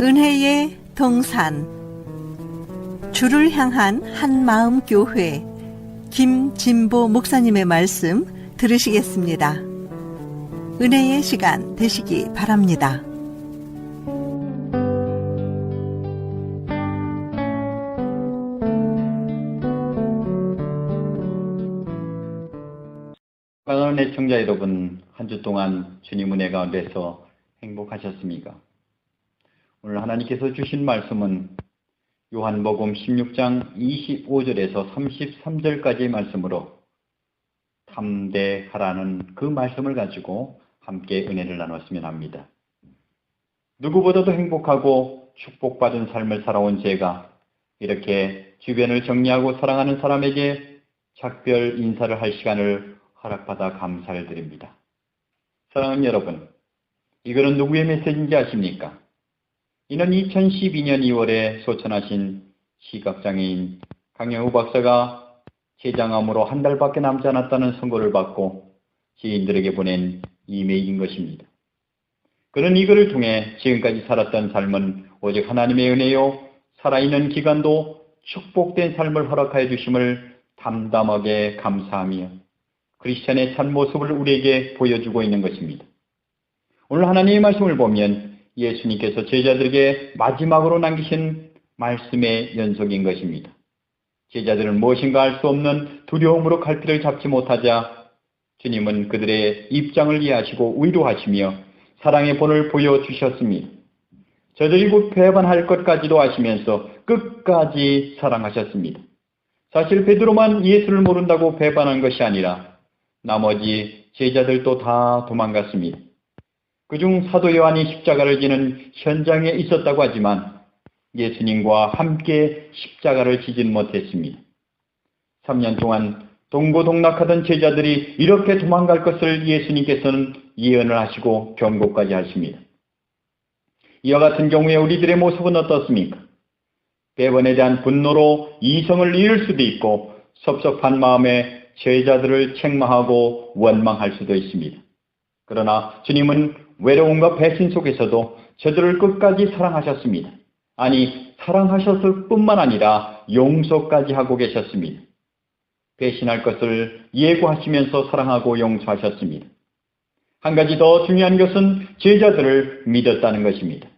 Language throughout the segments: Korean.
은혜의 동산 주를 향한 한 마음 교회 김진보 목사님의 말씀 들으시겠습니다. 은혜의 시간 되시기 바랍니다. 사랑하는 애청자 여러분, 한 주 동안 주님 은혜 가운데서 행복하셨습니까? 오늘 하나님께서 주신 말씀은 요한복음 16장 25절에서 33절까지의 말씀으로 탐대하라는 그 말씀을 가지고 함께 은혜를 나눴으면 합니다. 누구보다도 행복하고 축복받은 삶을 살아온 제가 이렇게 주변을 정리하고 사랑하는 사람에게 작별 인사를 할 시간을 허락받아 감사를 드립니다. 사랑하는 여러분, 이거는 누구의 메시지인지 아십니까? 이는 2012년 2월에 소천하신 시각장애인 강영우 박사가 췌장암으로 한 달밖에 남지 않았다는 선고를 받고 지인들에게 보낸 이메일인 것입니다. 그는 이거를 통해 지금까지 살았던 삶은 오직 하나님의 은혜요, 살아있는 기간도 축복된 삶을 허락하여 주심을 담담하게 감사하며 크리스천의 참 모습을 우리에게 보여주고 있는 것입니다. 오늘 하나님의 말씀을 보면 예수님께서 제자들에게 마지막으로 남기신 말씀의 연속인 것입니다. 제자들은 무엇인가 알 수 없는 두려움으로 갈피를 잡지 못하자 주님은 그들의 입장을 이해하시고 위로하시며 사랑의 본을 보여주셨습니다. 저들이 곧 배반할 것까지도 아시면서 끝까지 사랑하셨습니다. 사실 베드로만 예수를 모른다고 배반한 것이 아니라 나머지 제자들도 다 도망갔습니다. 그중 사도 요한이 십자가를 지는 현장에 있었다고 하지만 예수님과 함께 십자가를 지진 못했습니다. 3년 동안 동고동락하던 제자들이 이렇게 도망갈 것을 예수님께서는 예언을 하시고 경고까지 하십니다. 이와 같은 경우에 우리들의 모습은 어떻습니까? 배번에 대한 분노로 이성을 잃을 수도 있고 섭섭한 마음에 제자들을 책망하고 원망할 수도 있습니다. 그러나 주님은 외로움과 배신 속에서도 저들을 끝까지 사랑하셨습니다. 아니, 사랑하셨을 뿐만 아니라 용서까지 하고 계셨습니다. 배신할 것을 예고하시면서 사랑하고 용서하셨습니다. 한 가지 더 중요한 것은 제자들을 믿었다는 것입니다.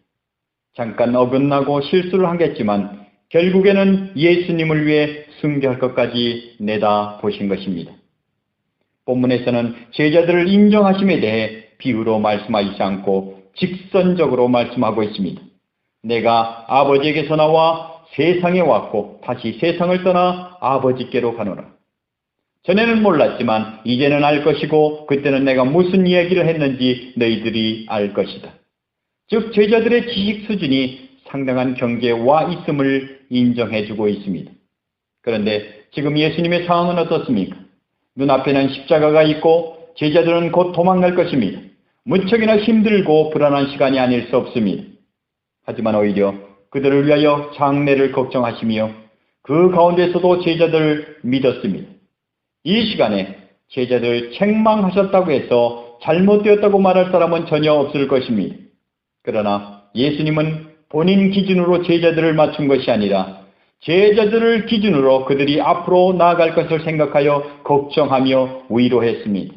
잠깐 어긋나고 실수를 하겠지만 결국에는 예수님을 위해 순교할 것까지 내다 보신 것입니다. 본문에서는 제자들을 인정하심에 대해 비유로 말씀하지 않고 직선적으로 말씀하고 있습니다. 내가 아버지에게서 나와 세상에 왔고 다시 세상을 떠나 아버지께로 가노라. 전에는 몰랐지만 이제는 알 것이고 그때는 내가 무슨 이야기를 했는지 너희들이 알 것이다. 즉 제자들의 지식 수준이 상당한 경계에 와 있음을 인정해주고 있습니다. 그런데 지금 예수님의 상황은 어떻습니까? 눈앞에는 십자가가 있고 제자들은 곧 도망갈 것입니다. 무척이나 힘들고 불안한 시간이 아닐 수 없습니다. 하지만 오히려 그들을 위하여 장래를 걱정하시며 그 가운데서도 제자들을 믿었습니다. 이 시간에 제자들 책망하셨다고 해서 잘못되었다고 말할 사람은 전혀 없을 것입니다. 그러나 예수님은 본인 기준으로 제자들을 맞춘 것이 아니라 제자들을 기준으로 그들이 앞으로 나아갈 것을 생각하여 걱정하며 위로했습니다.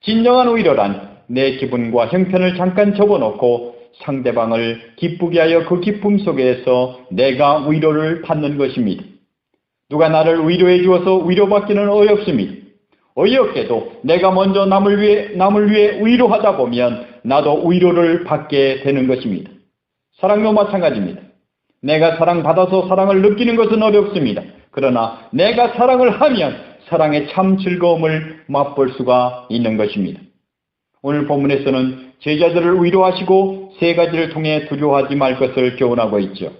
진정한 위로란 내 기분과 형편을 잠깐 접어놓고 상대방을 기쁘게 하여 그 기쁨 속에서 내가 위로를 받는 것입니다. 누가 나를 위로해 주어서 위로받기는 어렵습니다. 어이없게도 내가 먼저 남을 위해, 남을 위해 위로하다 보면 나도 위로를 받게 되는 것입니다. 사랑도 마찬가지입니다. 내가 사랑받아서 사랑을 느끼는 것은 어렵습니다. 그러나 내가 사랑을 하면 사랑의 참 즐거움을 맛볼 수가 있는 것입니다. 오늘 본문에서는 제자들을 위로하시고 세 가지를 통해 두려워하지 말 것을 교훈하고 있죠.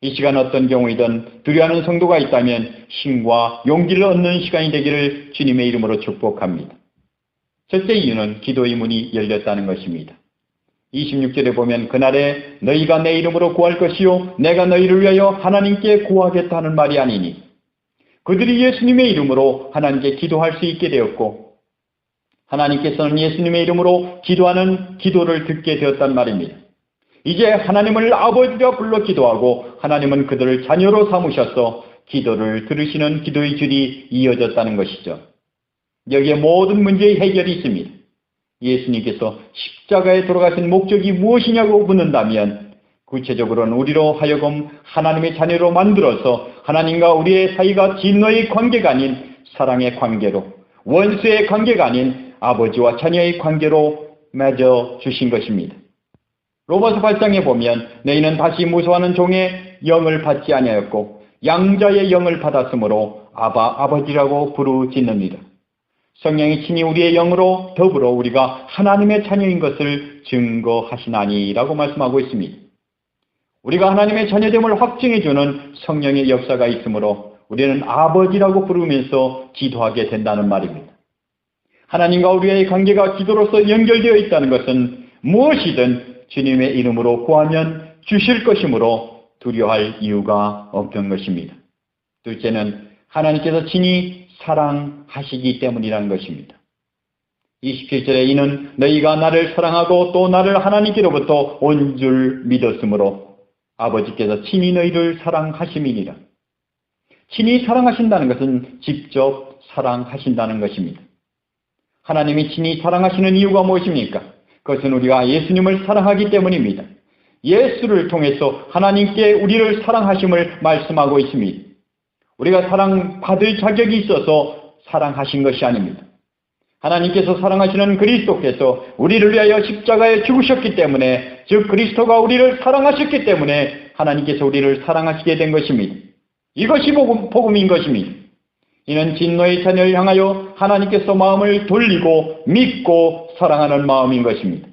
이 시간 어떤 경우이든 두려워하는 성도가 있다면 힘과 용기를 얻는 시간이 되기를 주님의 이름으로 축복합니다. 첫째 이유는 기도의 문이 열렸다는 것입니다. 26절에 보면 그날에 너희가 내 이름으로 구할 것이요 내가 너희를 위하여 하나님께 구하겠다는 말이 아니니 그들이 예수님의 이름으로 하나님께 기도할 수 있게 되었고 하나님께서는 예수님의 이름으로 기도하는 기도를 듣게 되었단 말입니다. 이제 하나님을 아버지라 불러 기도하고 하나님은 그들을 자녀로 삼으셔서 기도를 들으시는 기도의 줄이 이어졌다는 것이죠. 여기에 모든 문제의 해결이 있습니다. 예수님께서 십자가에 돌아가신 목적이 무엇이냐고 묻는다면 구체적으로는 우리로 하여금 하나님의 자녀로 만들어서 하나님과 우리의 사이가 진노의 관계가 아닌 사랑의 관계로 원수의 관계가 아닌 아버지와 자녀의 관계로 맺어 주신 것입니다. 로마서 8장에 보면 너희는 다시 무서워하는 종의 영을 받지 아니하였고 양자의 영을 받았으므로 아바 아버지라고 부르짖느니라. 성령이 친히 우리의 영으로 더불어 우리가 하나님의 자녀인 것을 증거하시나니라고 말씀하고 있습니다. 우리가 하나님의 자녀됨을 확증해주는 성령의 역사가 있으므로 우리는 아버지라고 부르면서 기도하게 된다는 말입니다. 하나님과 우리의 관계가 기도로서 연결되어 있다는 것은 무엇이든 주님의 이름으로 구하면 주실 것이므로 두려워할 이유가 없던 것입니다. 둘째는 하나님께서 친히 사랑하시기 때문이라는 것입니다. 27절에 이는 너희가 나를 사랑하고 또 나를 하나님께로부터 온 줄 믿었으므로 아버지께서 친히 너희를 사랑하심이니라. 친히 사랑하신다는 것은 직접 사랑하신다는 것입니다. 하나님이 친히 사랑하시는 이유가 무엇입니까? 그것은 우리가 예수님을 사랑하기 때문입니다. 예수를 통해서 하나님께 우리를 사랑하심을 말씀하고 있습니다. 우리가 사랑받을 자격이 있어서 사랑하신 것이 아닙니다. 하나님께서 사랑하시는 그리스도께서 우리를 위하여 십자가에 죽으셨기 때문에 즉 그리스도가 우리를 사랑하셨기 때문에 하나님께서 우리를 사랑하시게 된 것입니다. 이것이 복음, 복음인 것입니다. 이는 진노의 자녀를 향하여 하나님께서 마음을 돌리고 믿고 사랑하는 마음인 것입니다.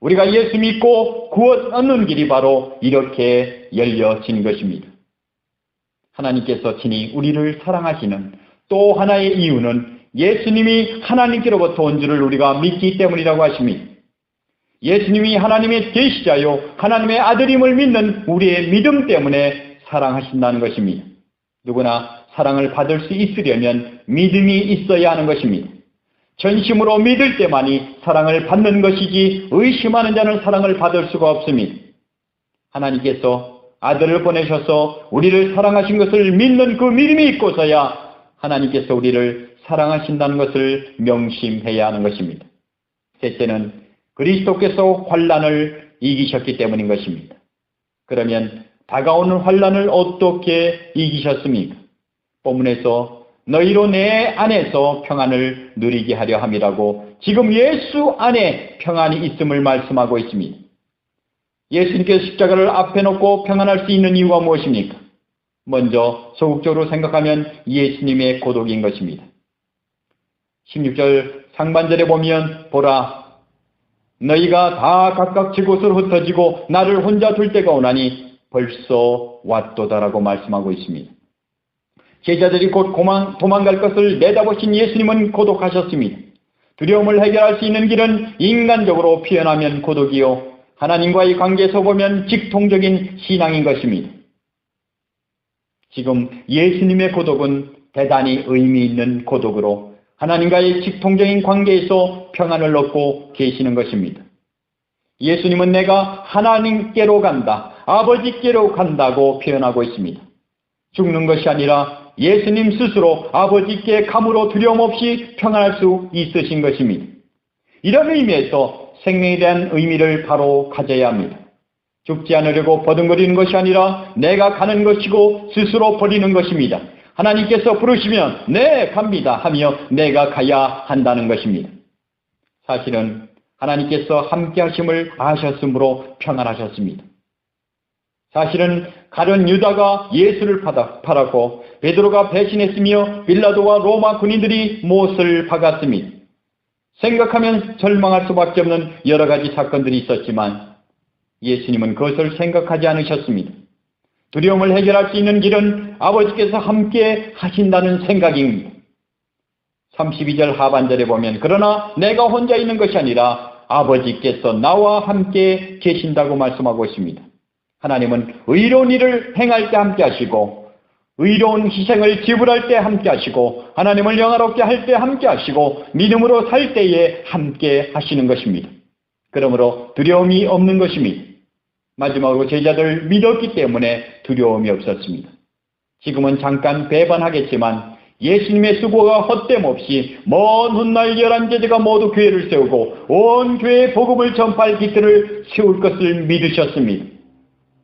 우리가 예수 믿고 구원 얻는 길이 바로 이렇게 열려진 것입니다. 하나님께서 친히 우리를 사랑하시는 또 하나의 이유는 예수님이 하나님께로부터 온 줄을 우리가 믿기 때문이라고 하십니다. 예수님이 하나님의 계시자요 하나님의 아들임을 믿는 우리의 믿음 때문에 사랑하신다는 것입니다. 누구나 사랑을 받을 수 있으려면 믿음이 있어야 하는 것입니다. 전심으로 믿을 때만이 사랑을 받는 것이지 의심하는 자는 사랑을 받을 수가 없습니다. 하나님께서 아들을 보내셔서 우리를 사랑하신 것을 믿는 그 믿음이 있고서야 하나님께서 우리를 사랑하신다는 것을 명심해야 하는 것입니다. 셋째는 그리스도께서 환란을 이기셨기 때문인 것입니다. 그러면 다가오는 환란을 어떻게 이기셨습니까? 본문에서 너희로 내 안에서 평안을 누리게 하려 함이라고 지금 예수 안에 평안이 있음을 말씀하고 있습니다. 예수님께서 십자가를 앞에 놓고 평안할 수 있는 이유가 무엇입니까? 먼저 소극적으로 생각하면 예수님의 고독인 것입니다. 16절 상반절에 보면 보라 너희가 다 각각 지곳으로 흩어지고 나를 혼자 둘 때가 오나니 벌써 왔도다라고 말씀하고 있습니다. 제자들이 곧 도망, 도망갈 것을 내다보신 예수님은 고독하셨습니다. 두려움을 해결할 수 있는 길은 인간적으로 표현하면 고독이요. 하나님과의 관계에서 보면 직통적인 신앙인 것입니다. 지금 예수님의 고독은 대단히 의미 있는 고독으로 하나님과의 직통적인 관계에서 평안을 얻고 계시는 것입니다. 예수님은 내가 하나님께로 간다, 아버지께로 간다고 표현하고 있습니다. 죽는 것이 아니라 예수님 스스로 아버지께 감으로 두려움 없이 평안할 수 있으신 것입니다. 이런 의미에서 생명에 대한 의미를 바로 가져야 합니다. 죽지 않으려고 버둥거리는 것이 아니라 내가 가는 것이고 스스로 버리는 것입니다. 하나님께서 부르시면 네 갑니다 하며 내가 가야 한다는 것입니다. 사실은 하나님께서 함께 하심을 아셨으므로 평안하셨습니다. 사실은 가련 유다가 예수를 팔았고 베드로가 배신했으며 빌라도와 로마 군인들이 못을 박았습니다. 생각하면 절망할 수밖에 없는 여러 가지 사건들이 있었지만 예수님은 그것을 생각하지 않으셨습니다. 두려움을 해결할 수 있는 길은 아버지께서 함께 하신다는 생각입니다. 32절 하반절에 보면 그러나 내가 혼자 있는 것이 아니라 아버지께서 나와 함께 계신다고 말씀하고 있습니다. 하나님은 의로운 일을 행할 때 함께 하시고 의로운 희생을 지불할 때 함께 하시고 하나님을 영화롭게 할 때 함께 하시고 믿음으로 살 때에 함께 하시는 것입니다. 그러므로 두려움이 없는 것입니다. 마지막으로 제자들 믿었기 때문에 두려움이 없었습니다. 지금은 잠깐 배반하겠지만 예수님의 수고가 헛됨 없이 먼 훗날 열한 제자가 모두 교회를 세우고 온 교회에 복음을 전파할 기틀을 세울 것을 믿으셨습니다.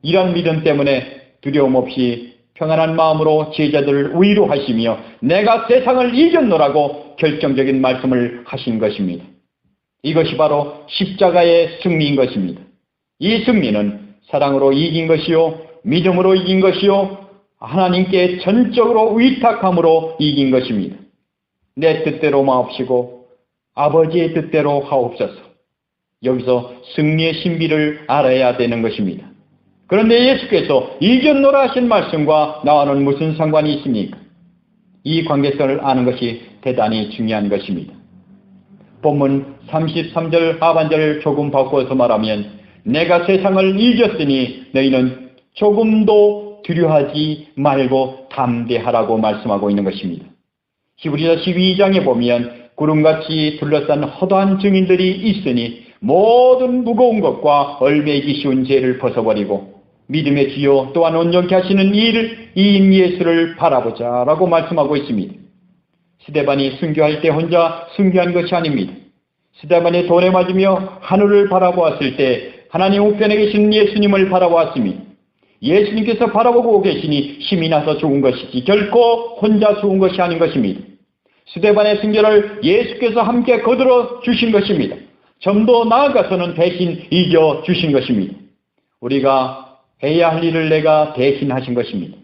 이런 믿음 때문에 두려움 없이 평안한 마음으로 제자들을 위로하시며 내가 세상을 이겼노라고 결정적인 말씀을 하신 것입니다. 이것이 바로 십자가의 승리인 것입니다. 이 승리는 사랑으로 이긴 것이요, 믿음으로 이긴 것이요, 하나님께 전적으로 위탁함으로 이긴 것입니다. 내 뜻대로 마옵시고 아버지의 뜻대로 하옵소서. 여기서 승리의 신비를 알아야 되는 것입니다. 그런데 예수께서 이겼노라 하신 말씀과 나와는 무슨 상관이 있습니까? 이 관계성을 아는 것이 대단히 중요한 것입니다. 본문 33절 하반절을 조금 바꿔서 말하면 내가 세상을 이겼으니 너희는 조금도 두려워하지 말고 담대하라고 말씀하고 있는 것입니다. 히브리서 12장에 보면 구름같이 둘러싼 허다한 증인들이 있으니 모든 무거운 것과 얼매기 쉬운 죄를 벗어버리고 믿음의 주요 또한 온전케 하시는 일, 이 예수를 바라보자라고 말씀하고 있습니다. 스데반이 순교할 때 혼자 순교한 것이 아닙니다. 스데반이 돌에 맞으며 하늘을 바라보았을 때 하나님 우편에 계신 예수님을 바라보았습니다. 예수님께서 바라보고 계시니 힘이 나서 죽은 것이지 결코 혼자 죽은 것이 아닌 것입니다. 스데반의 순교를 예수께서 함께 거들어 주신 것입니다. 좀더 나아가서는 대신 이겨 주신 것입니다. 우리가 해야 할 일을 내가 대신하신 것입니다.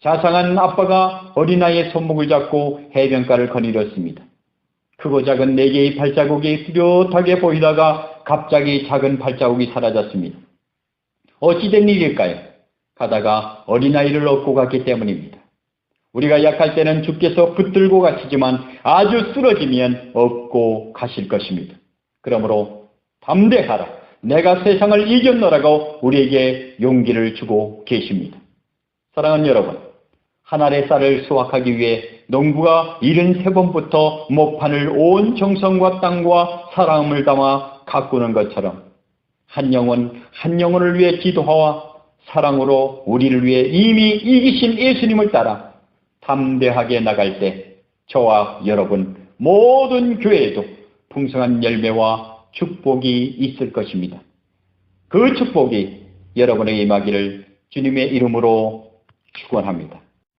자상한 아빠가 어린아이의 손목을 잡고 해변가를 거닐었습니다. 크고 작은 네 개의 발자국이 뚜렷하게 보이다가 갑자기 작은 발자국이 사라졌습니다. 어찌된 일일까요? 가다가 어린아이를 얻고 갔기 때문입니다. 우리가 약할 때는 주께서 붙들고 가시지만 아주 쓰러지면 얻고 가실 것입니다. 그러므로 담대하라. 내가 세상을 이겼노라고 우리에게 용기를 주고 계십니다. 사랑하는 여러분, 한 알의 쌀을 수확하기 위해 농부가 73번부터 목판을 온 정성과 땅과 사랑을 담아 가꾸는 것처럼 한 영혼 한 영혼을 위해 기도하와 사랑으로 우리를 위해 이미 이기신 예수님을 따라 담대하게 나갈 때 저와 여러분 모든 교회에도 풍성한 열매와 축복이 있을 것입니다. 그 축복이 여러분에게 임하기를 주님의 이름으로 축원합니다.